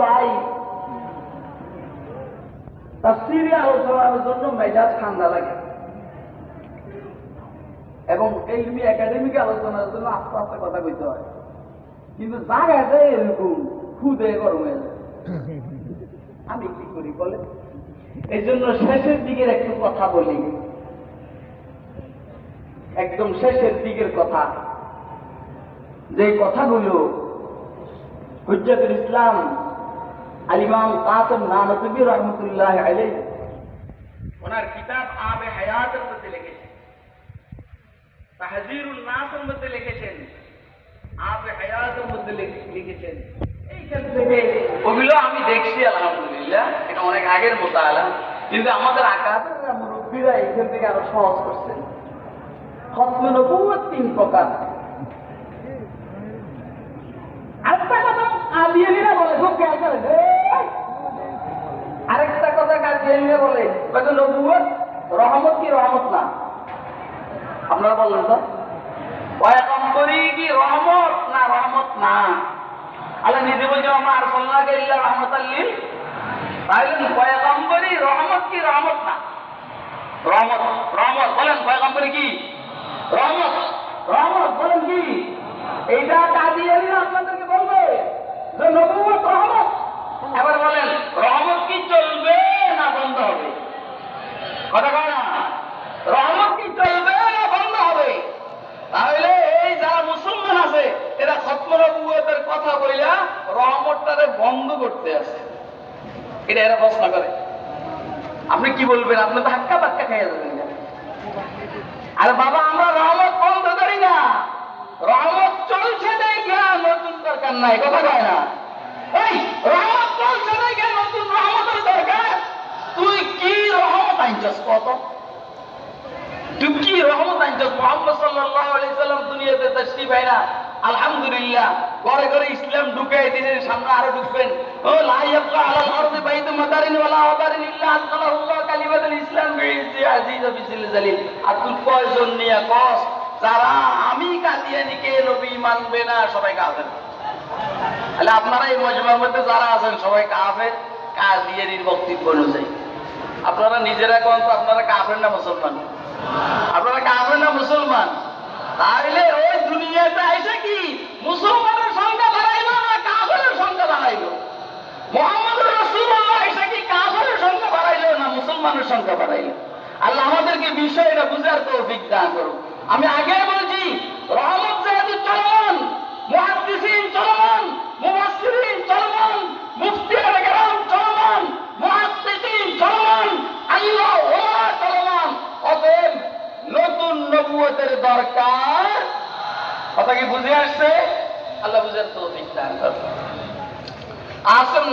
ভাই তাফসিরে আলোচনার জন্য মেজাজ ঠান্ডা লাগে। এবং এলমি একাডেমিক আলোচনার জন্য আস্তে আস্তে কথা কইতে হয়। কিন্তু জায়গাতে এরকম, খুদে গরম। হয়ে আমি কি করি বলে? এই জন্য শেষের দিকের একটু কথা বলি। একদম শেষের দিকের কথা। যে কথাগুলো হুজ্জাতুল ইসলাম আলিমাম কাসম নানতুবি রহমতুল্লাহ আলাই ওনার কিতাব আবে হায়াতের মধ্যে লিখেছেন। তাহজিরুল নাসের মধ্যে লিখেছেন। আবে হায়াতের মধ্যে লিখেছেন। এইখান থেকে ওগুলো আমি দেখছি, আলহামদুলিল্লাহ। এটা অনেক আগের মতো আলাম কিন্তু আমাদের আকাশের মুরব্বীরা এইখান থেকে আরও সহজ করছেন। খতমে নবুয়ত তিন প্রকার আরেকটা কথা কাদিয়ানিরা বলে খুব খেয়াল করেন এই! আরেকটা কথা কাদিয়ানিরা বলে নবুয়ত রহমত কি রহমত না? আপনারা বললেন তো? কি রহমত না রহমত না? আল্লাহ নিজে বলছেন আমার আরসাল্লাহকে ইল্লা রহমতাল লিল তাইলে পয়গম্বরি রহমত কি রহমত না? রহমত রহমত, বলেন পয়গম্বরি কি রহমত রহমত বলেন কি এইটা কাদিয়ানিরা আপনাদেরকে বলবে যে আপনি কি বলবেন? আপনি তো হাক্কা বাক্কা যাবেন। আরে বাবা, আমরা রহমত বন্ধ করি না। রহমত চলছে দেখা নতুন দরকার নাই। কথা কয় না এই রহমত চলছে দেখা নতুন রহমতের দরকার তুই কি রহমত আনছস কত কি রহমত আনছস সাল্লাল্লাহু আলাইহি সাল্লাম দুনিয়াতে আইনা আলহামদুলিল্লাহ, ঘরে ঘরে ইসলাম ঢুকে দিনের সামনে আরও ঢুকবেন। ও লা ইয়াবকা আরদি বাইতু মাদারিন ওয়ালা ওয়াদারিন ইল্লা কালিমাতুল ইসলাম বিইজ্জি আজিজ বিজিল জালিল। আর কয়জন নিয়া কস, যারা আমি নবী মানবে না, সবাই কাফের। তাহলে আপনারা এই মজমার মধ্যে যারা আছেন, সবাই কাফের কাদিয়ানির বক্তব্য অনুযায়ী। আপনারা নিজেরা কোন তো আপনারা কাফের না মুসলমান? আপনারা কাফের না মুসলমান? তাহলে ওই দুনিয়াতে এসে কি? মুসলমানের সংখ্যা বাড়াইলো না কাফেরের সংখ্যা বাড়াইলো? মোহাম্মদ রসুল্লাহ এসে কি কাফেরের সংখ্যা বাড়াইলো না মুসলমানের সংখ্যা বাড়াইলো? আল্লাহ আমাদেরকে বিষয়টা বুঝার তৌফিক দান করুন আমি আগে বলছি, রহমত দরকার? কথা কি বুঝে আসছে? আল্লাহ বুঝার তো দান আসম